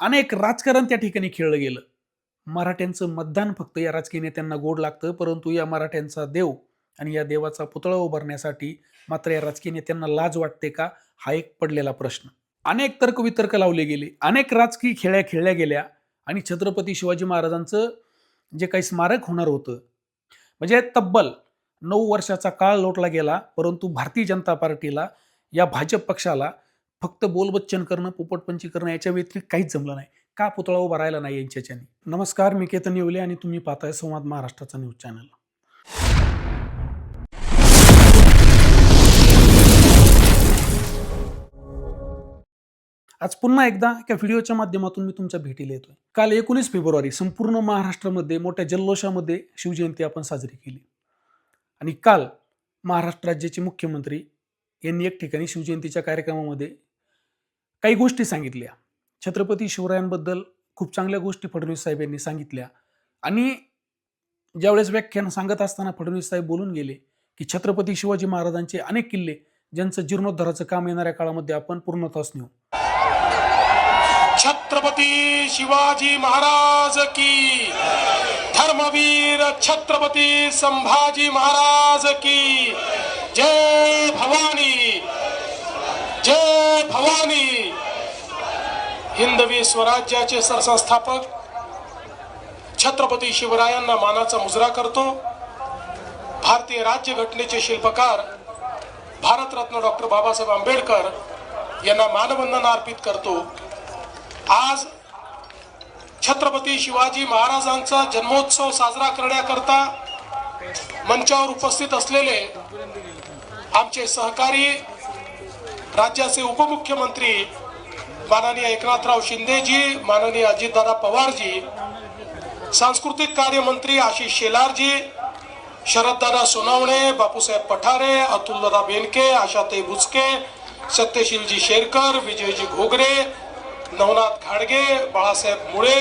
अनेक राजकारण त्या ठिकाणी खेळलं गेलं. मराठ्यांचं मतदान फक्त या राजकीय नेत्यांना गोड लागतं परंतु या मराठ्यांचा देव आणि या देवाचा पुतळा उभारण्यासाठी मात्र या राजकीय नेत्यांना लाज वाटते का? हा एक पडलेला प्रश्न. अनेक तर्कवितर्क लावले गेले अनेक राजकीय खेळ्या खेळल्या गेल्या आणि छत्रपती शिवाजी महाराजांचं जे काही स्मारक होणार होतं म्हणजे तब्बल नऊ वर्षाचा काळ लोटला गेला परंतु भारतीय जनता पार्टीला या भाजप पक्षाला फक्त बोलबच्चन करणं पोपटपंची करणं याच्या व्यतिरिक्त काहीच जमलं नाही. का पुतळा उभा राहिला नाही यांच्याच्याने नमस्कार मी केतन येवले आणि तुम्ही पाहताय संवाद महाराष्ट्राचा न्यूज चॅनल. आज पुन्हा एकदा एका व्हिडिओच्या माध्यमातून मी तुमच्या भेटीला येतोय. काल एकोणीस फेब्रुवारी संपूर्ण महाराष्ट्रामध्ये मोठ्या जल्लोषामध्ये शिवजयंती आपण साजरी केली. आणि काल महाराष्ट्र राज्याचे मुख्यमंत्री यांनी एक ठिकाणी शिवजयंतीच्या कार्यक्रमामध्ये काही गोष्टी सांगितल्या. छत्रपती शिवरायांबद्दल खूप चांगल्या गोष्टी फडणवीस साहेब यांनी सांगितल्या. आणि ज्यावेळेस व्याख्यान सांगत असताना फडणवीस साहेब बोलून गेले की छत्रपती शिवाजी महाराजांचे अनेक किल्ले ज्यांचं जीर्णोद्धाराचं काम येणाऱ्या काळामध्ये आपण पूर्णतास नेऊ. छत्रपती शिवाजी महाराज की धर्मवीर छत्रपती संभाजी महाराज की जय भवानी जय भवानी. हिंदवी स्वराज्याचे सरसंस्थापक छत्रपती शिवरायांना मानाचा मुजरा करतो. भारतीय राज्यघटनेचे शिल्पकार भारतरत्न डॉक्टर बाबासाहेब आंबेडकर यांना मानवंदना अर्पित करतो. आज छत्रपती शिवाजी महाराजांचा जन्मोत्सव साजरा करण्याकरता मंचावर उपस्थित असलेले आमचे सहकारी राज्याचे उपमुख्यमंत्री माननीय एकनाथराव शिंदेजी माननीय अजितदादा पवारजी सांस्कृतिक कार्यमंत्री आशिष शेलारजी शरददादा सोनावणे बापूसाहेब पठारे अतुलदादा बेनके आशाताई बुचके सत्यशीलजी शेरकर विजयजी घोगरे नवनाथ घाडगे बाळासाहेब मुळे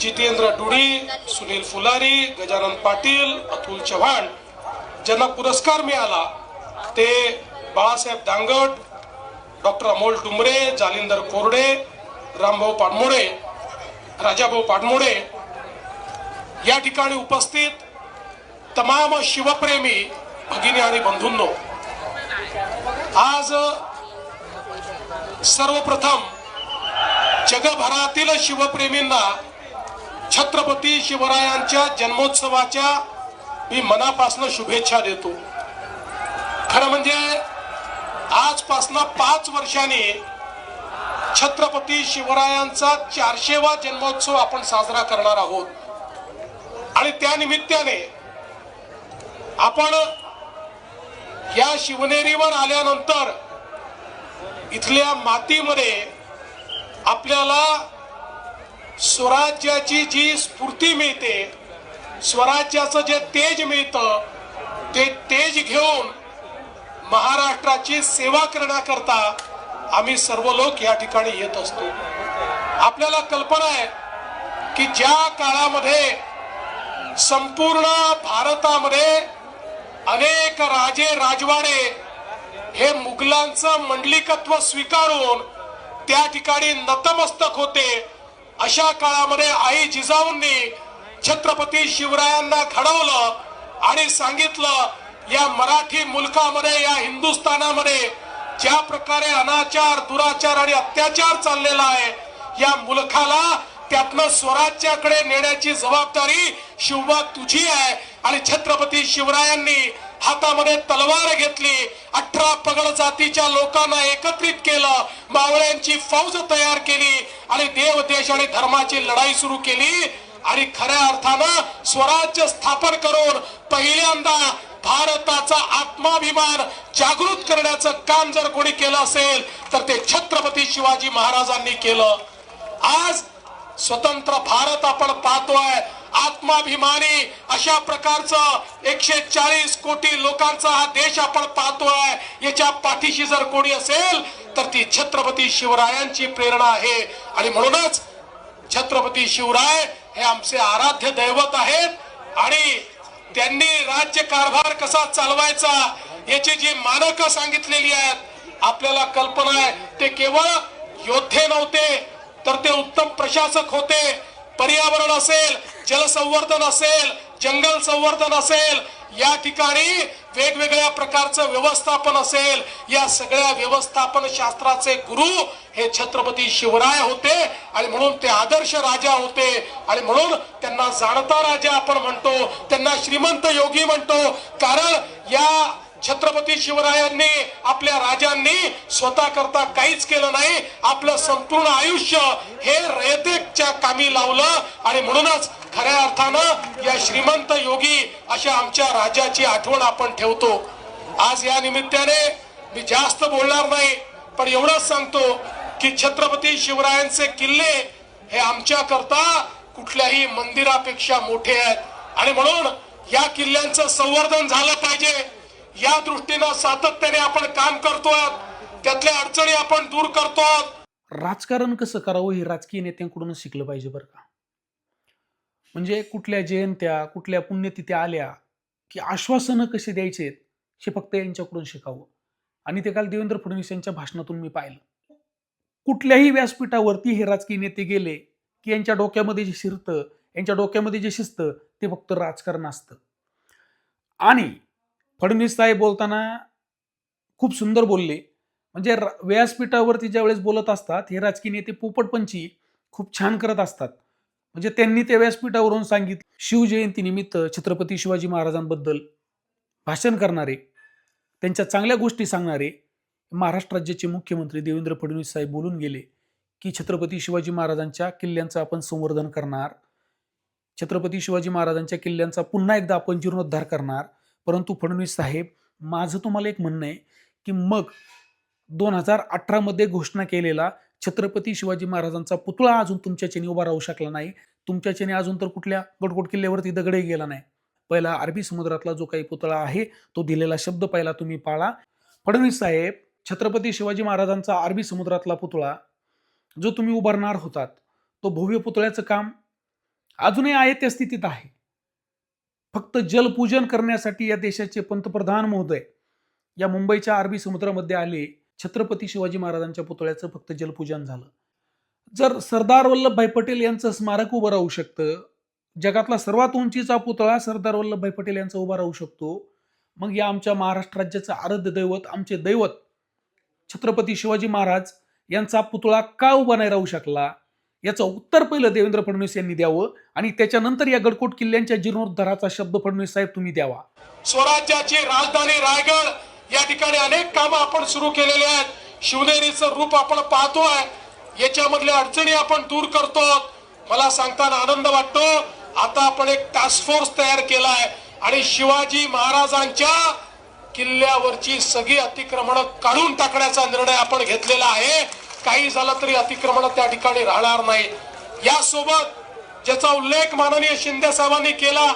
जितेंद्र डुडी सुनील फुलारी गजानन पाटील अतुल चव्हाण. ज्यांना पुरस्कार मिळाला ते बाळासाहेब दांगट डॉक्टर अमोल डुमरे जालिंदर कोरडे रामभाऊ पाटमोडे राजाभाऊ पाटमोडे या ठिकाणी उपस्थित तमाम शिवप्रेमी भगिनी आणि बंधूंनो आज सर्वप्रथम जगभरातील शिवप्रेमींना छत्रपती शिवरायांच्या जन्मोत्सवाच्या मी मनापासून शुभेच्छा देतो. खरं म्हणजे आजपासनं पाच वर्षांनी छत्रपती शिवरायांचा चारशेवा जन्मोत्सव आपण साजरा करणार आहोत. आणि त्या निमित्ताने आपण या शिवनेरीवर आल्यानंतर इथल्या मातीमध्ये आपल्याला स्वराज्याची जी स्फूर्ती मिळते स्वराज्याचं जे तेज मिळतं ते तेज घेऊन महाराष्ट्राची सेवा करण्याकरता आम्ही सर्व लोक या ठिकाणी येत असतो. आपल्याला कल्पना आहे की ज्या काळामध्ये संपूर्ण भारतामध्ये अनेक राजे राजवाडे हे मुघलांचं मंडलिकत्व स्वीकारून त्या ठिकाणी नतमस्तक होते अशा काळामध्ये आई जिजाऊंनी छत्रपती शिवरायांना घडवलं आणि सांगितलं या मराठी मुलकामध्ये या हिंदुस्थानामध्ये ज्या प्रकारे अनाचार दुराचार आणि अत्याचार चाललेला आहे या मुलखाला त्यातनं स्वराज्याकडे नेण्याची जबाबदारी शिवबा तुझी आहे. आणि छत्रपती शिवरायांनी हातामध्ये तलवार घेतली अठरा पगड जातीच्या लोकांना एकत्रित केलं मावळ्यांची फौज तयार केली आणि देव देश आणि धर्माची लढाई सुरू केली. आणि खऱ्या अर्थानं स्वराज्य स्थापन करून पहिल्यांदा भारताचा आत्माभिमान जागृत करण्याचं काम जर कोणी केलं असेल तर ते छत्रपती शिवाजी महाराजांनी केलं. आज स्वतंत्र भारत आपण पाहतोय. आत्माभिमानी अशा प्रकारचं एकशे चाळीस कोटी लोकांचा हा देश आपण पाहतोय. याच्या पाठीशी जर कोणी असेल तर ती छत्रपती शिवरायांची प्रेरणा आहे. आणि म्हणूनच छत्रपती शिवराय हे आमचे आराध्य दैवत आहेत. आणि त्यांनी राज्य कारभार कसा चालवायचा याची जी मानकं सांगितलेली आहेत आपल्याला कल्पना आहे ते केवळ योद्धे नव्हते तर ते उत्तम प्रशासक होते. पर्यावरण असेल जलसंवर्धन असेल जंगल संवर्धन असेल या ठिकाणी वेगवेगळ्या प्रकारचं व्यवस्थापन असेल या सगळ्या व्यवस्थापन शास्त्राचे गुरु हे छत्रपती शिवराय होते आणि म्हणून ते आदर्श राजा होते. आणि म्हणून त्यांना जाणता राजा आपण म्हणतो त्यांना श्रीमंत योगी म्हणतो. कारण या छत्रपती शिवरायांनी आपल्या राजांनी स्वतः करता काहीच केलं नाही. आपलं संपूर्ण आयुष्य हे रयतेच्या कामी लावलं आणि म्हणूनच खऱ्या अर्थानं श्रीमंत योगी अशा आमच्या राजाची आठवण आपण ठेवतो. आज या निमित्ताने मी जास्त बोलणार नाही पण एवढंच सांगतो की छत्रपती शिवरायांचे किल्ले हे आमच्या करता कुठल्याही मंदिरापेक्षा मोठे आहेत. आणि म्हणून या किल्ल्यांचं संवर्धन झालं पाहिजे. या दृष्टीनं सातत्याने आपण काम करतोय. त्यातल्या अडचणी आपण दूर करतोय. राजकारण कसं करावं हे राजकीय नेत्यांकडूनच शिकलं पाहिजे बरं का? म्हणजे कुठल्या जयंत्या कुठल्या पुण्यतिथ्या आल्या की आश्वासनं कसे द्यायचे हे फक्त यांच्याकडून शिकावं. आणि ते काल देवेंद्र फडणवीस यांच्या भाषणातून मी पाहिलं. कुठल्याही व्यासपीठावरती हे राजकीय नेते गेले की यांच्या डोक्यामध्ये जे शिरतं यांच्या डोक्यामध्ये जे शिजतं ते फक्त राजकारण असतं. आणि फडणवीस साहेब बोलताना खूप सुंदर बोलले. म्हणजे व्यासपीठावरती ज्यावेळेस बोलत असतात हे राजकीय नेते पोपटपंची खूप छान करत असतात. म्हणजे त्यांनी त्या व्यासपीठावरून सांगितलं शिवजयंतीनिमित्त छत्रपती शिवाजी महाराजांबद्दल भाषण करणारे त्यांच्या चांगल्या गोष्टी सांगणारे महाराष्ट्र राज्याचे मुख्यमंत्री देवेंद्र फडणवीस साहेब बोलून गेले की छत्रपती शिवाजी महाराजांच्या किल्ल्यांचं आपण संवर्धन करणार छत्रपती शिवाजी महाराजांच्या किल्ल्यांचा पुन्हा एकदा आपण जीर्णोद्धार करणार. परंतु फडणवीस साहेब माझं तुम्हाला एक म्हणणं आहे की मग दोन हजार अठरामध्ये घोषणा केलेला छत्रपती शिवाजी महाराजांचा पुतळा अजून तुमच्याच्याने उभा राहू शकला नाही. तुमच्याच्याने अजून तर कुठल्या गडकोट किल्ल्यावरती दगडही गेला नाही. पहिला अरबी समुद्रातला जो काही पुतळा आहे तो दिलेला शब्द पहिला तुम्ही पाळा. फडणवीस साहेब छत्रपती शिवाजी महाराजांचा अरबी समुद्रातला पुतळा जो तुम्ही उभारणार होतात तो भव्य पुतळ्याचं काम अजूनही आहे त्या स्थितीत आहे. फक्त जलपूजन करण्यासाठी या देशाचे पंतप्रधान महोदय या मुंबईच्या अरबी समुद्रामध्ये आले छत्रपती शिवाजी महाराजांच्या पुतळ्याचं फक्त जलपूजन झालं. जर सरदार वल्लभभाई पटेल यांचं स्मारक उभं राहू शकतं जगातला सर्वात उंचीचा पुतळा सरदार वल्लभभाई पटेल यांचा उभा राहू शकतो मग या आमच्या महाराष्ट्र राज्याचं आराध्य दैवत आमचे दैवत छत्रपती शिवाजी महाराज यांचा पुतळा का उभा नाही राहू शकला? याचं उत्तर पहिलं देवेंद्र फडणवीस यांनी द्यावं आणि त्याच्यानंतर या गडकोट किल्ल्यांच्या जीर्णोद्धाराचा शब्द फडणवीस साहेब तुम्ही द्यावा. स्वराज्याची राजधानी रायगड या ठिकाणी अनेक कामं आपण सुरू केलेले आहेत. शिवनेरीचं रूप आपण पाहतोय. याच्यामधल्या अडचणी आपण दूर करतो. मला सांगताना आनंद वाटतो. आता आपण एक टास्क फोर्स तयार केलाय. आणि शिवाजी महाराजांच्या किल्ल्यावरची सगळी अतिक्रमण काढून टाकण्याचा निर्णय आपण घेतलेला आहे. काही झालं तरी अतिक्रमण त्या ठिकाणी राहणार नाही. यासोबत ज्याचा उल्लेख माननीय शिंदे साहेबांनी केला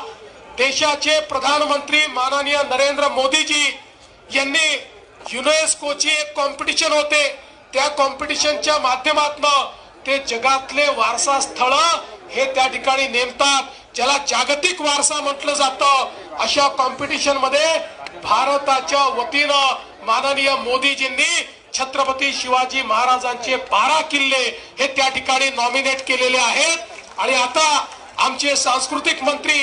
देशाचे प्रधानमंत्री माननीय नरेंद्र मोदीजी यांनी युनेस्कोची एक कॉम्पिटिशन होते. त्या कॉम्पिटिशनच्या माध्यमातून ते जगातले वारसा स्थळ हे त्या ठिकाणी नेमतात ज्याला जागतिक वारसा म्हटलं जातं. अशा कॉम्पिटिशनमध्ये भारताच्या वतीनं माननीय मोदीजींनी छत्रपती शिवाजी महाराजांचे बारा किल्ले हे त्या ठिकाणी नॉमिनेट केलेले आहेत. आणि आता आमचे सांस्कृतिक मंत्री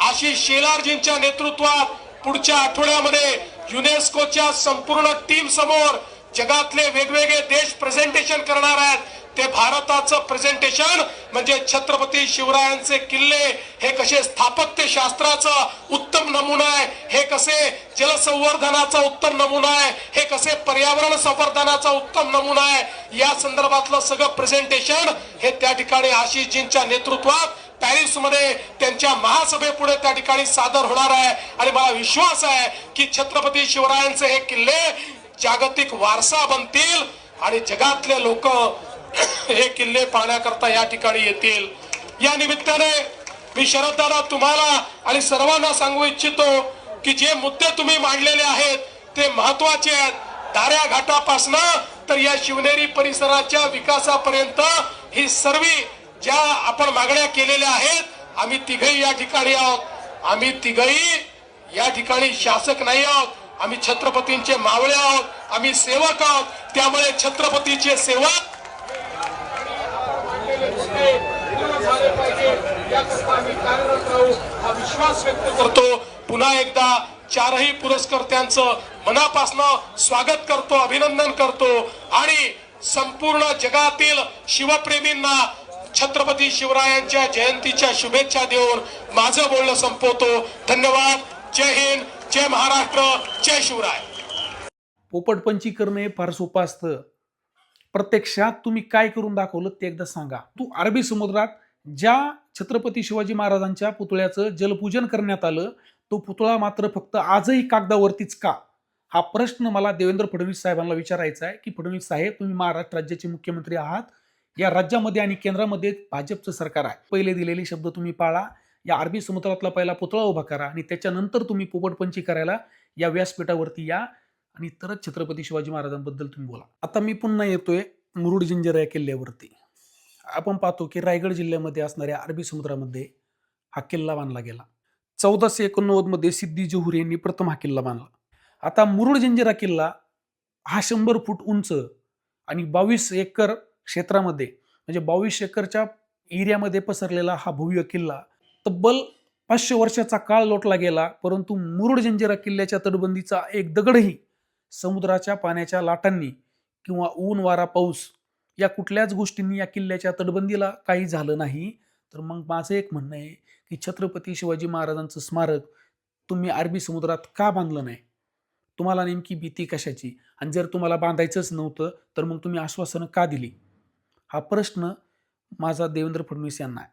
आशिष शेलारजींच्या नेतृत्वात पुढच्या आठवड्यामध्ये युनेस्कोच्या संपूर्ण टीम समोर जगातले वेगवेगळे देश प्रेझेंटेशन करणार आहेत. ते भारताचं प्रेझेंटेशन म्हणजे छत्रपती शिवरायांचे किल्ले हे कसे स्थापत्य शास्त्राचं उत्तम नमुना आहे हे कसे जलसंवर्धनाचा उत्तम नमुना आहे हे कसे पर्यावरण संवर्धनाचा उत्तम नमुना आहे या संदर्भातलं सगळं प्रेझेंटेशन हे त्या ठिकाणी आशिषजींच्या नेतृत्वात पॅरिसमध्ये त्यांच्या महासभेपुढे त्या ठिकाणी सादर होणार आहे. आणि मला विश्वास आहे की छत्रपती शिवरायांचे हे किल्ले जागतिक वारसा बनतील आणि जगातले लोक हे किल्ले पाहण्याकरता या ठिकाणी येतील. या निमित्ताने मी शरददादा तुम्हाला आणि सर्वांना सांगू इच्छितो की जे मुद्दे तुम्ही मांडलेले आहेत ते महत्त्वाचे आहेत. दाऱ्या घाटापासनं तर या शिवनेरी परिसराच्या विकासापर्यंत ही सर्व ज्या आपण मागण्या केलेल्या आहेत आम्ही तिघही या ठिकाणी आहोत. आम्ही तिघही या ठिकाणी शासक नाही आहोत. आम्ही छत्रपतींचे मावळे आहोत. आम्ही सेवक आहोत. त्यामुळे छत्रपतीचे सेवक आम्ही विश्वास व्यक्त करतो. पुन्हा एकदा चारही पुरस्कर्त्यांचं मनापासनं स्वागत करतो अभिनंदन करतो. आणि संपूर्ण जगातील शिवप्रेमींना छत्रपती शिवरायांच्या जयंतीच्या शुभेच्छा देऊन माझं बोलणं संपवतो. धन्यवाद. जय हिंद. जय महाराष्ट्र. जय शिवराय. पोपटपंची करणे हे फार सोपं असतं. प्रत्यक्षात तुम्ही काय करून दाखवलं ते एकदा सांगा. तू अरबी समुद्रात ज्या छत्रपती शिवाजी महाराजांच्या पुतळ्याचं जलपूजन करण्यात आलं तो पुतळा मात्र फक्त आजही कागदावरतीच का? हा प्रश्न मला देवेंद्र फडणवीस साहेबांना विचारायचा आहे की फडणवीस साहेब तुम्ही महाराष्ट्र राज्याचे मुख्यमंत्री आहात? या राज्यामध्ये आणि केंद्रामध्ये भाजपचं सरकार आहे. पहिले दिलेले शब्द तुम्ही पाळा. या अरबी समुद्रातला पहिला पुतळा उभा करा आणि त्याच्यानंतर तुम्ही पोपटपंची करायला या व्यासपीठावरती या आणि तरच छत्रपती शिवाजी महाराजांबद्दल तुम्ही बोला. आता मी पुन्हा येतोय मुरुड जिंजर या किल्ल्यावरती. आपण पाहतो की रायगड जिल्ह्यामध्ये असणाऱ्या अरबी समुद्रामध्ये हा किल्ला बांधला गेला. चौदाशे एकोणनव्वदमध्ये सिद्धी जोहरी यांनी प्रथम हा किल्ला बांधला. आता मुरुड जिंजिरा किल्ला हा शंभर फूट उंच आणि बावीस एकर क्षेत्रामध्ये म्हणजे बावीस एकरच्या एरियामध्ये पसरलेला हा भव्य किल्ला तब्बल पाचशे वर्षाचा काळ लोटला गेला परंतु मुरुड जंजिरा किल्ल्याच्या तटबंदीचा एक दगडही समुद्राच्या पाण्याच्या लाटांनी किंवा ऊन वारा पाऊस या कुठल्याच गोष्टींनी या किल्ल्याच्या तटबंदीला काही झालं नाही. तर मग माझं एक म्हणणं आहे की छत्रपती शिवाजी महाराजांचं स्मारक तुम्ही अरबी समुद्रात का बांधलं नाही? तुम्हाला नेमकी भीती कशाची? आणि जर तुम्हाला बांधायचंच नव्हतं तर मग तुम्ही आश्वासनं का दिली? हा प्रश्न माझा देवेंद्र फडणवीस यांना आहे.